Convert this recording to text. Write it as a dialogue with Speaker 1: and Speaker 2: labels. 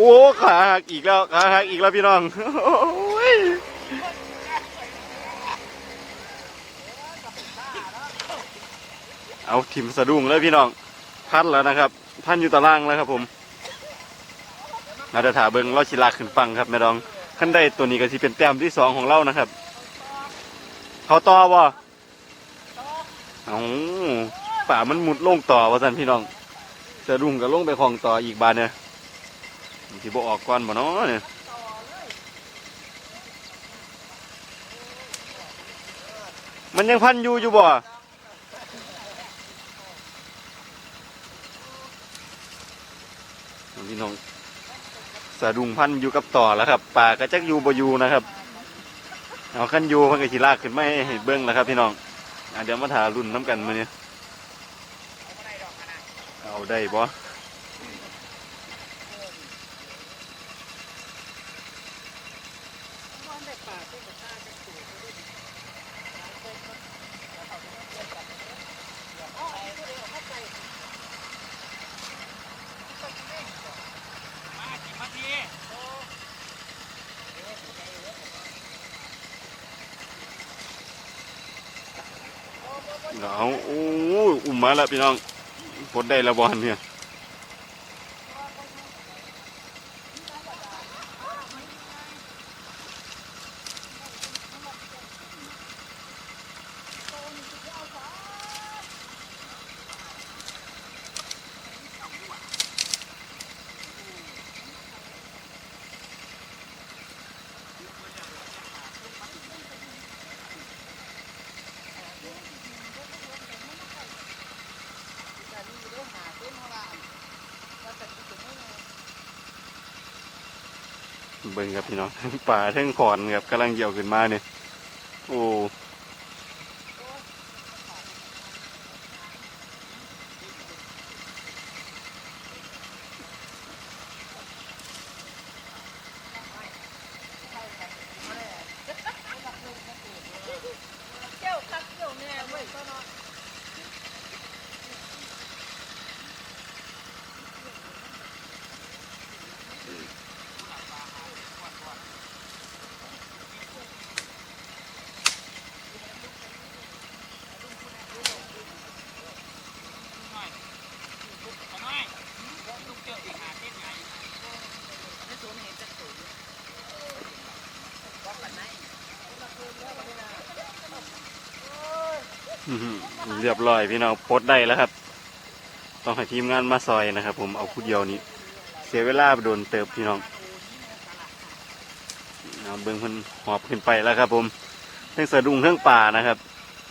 Speaker 1: โอ้ขาหักอีกแล้วขาหักอีกแล้วพี่น้องเอาทิมสะดุ้งเลยพี่น้องพันแล้วนะครับพันอยู่ตารางแล้วครับผมเราจะถาเบิงเราชิลากขึ้นฟังครับแม่ดองขั้นได้ตัวนี้ก็สิเป็นแต้มที่สองของเรานะครับ เขาต่อบ่เอป่ามันมุดลงต่อว่าสันพี่น้องสะดุ้งก็ลงไปคลองต่ออีกบานเนี่ย มันสิบ่ออกก่อนบ่เนาะเนี่ยมันยังพันอยู่อยู่บ่พี่น้องสะดุงพันอยู่กับต่อแล้วครับป่าก็จักอยู่บ่อยู่นะครับเอาขั้นอยู่พันก็สิลากขึ้นไมาให้เบิ้งแล้วครับ พี่น้องอเดี๋ยวมาถารุ่นน้ำกันมื้อนี้เอาได้บ่ เอาโอ้อุ้มมาแล้วพี่น้องพดได้ล้วบอลเนี่ย เบิ่งครับพี่น้อง ป่าเทั้งขอนครับกำลังเหี่ยวขึ้นมาเนี่ยโอ้ เรียบร้อยพี่น้องพดได้แล้วครับ ต้องให้ทีมงานมาซอยนะครับ ผมเอาคู่เดียวนี้ เสียเวลาโดนเติบพี่น้องเอาเบิ้งเพิ่นหอบขึ้นไปแล้วครับ ผมทั้งสะดุ้งทั้งป่านะครับ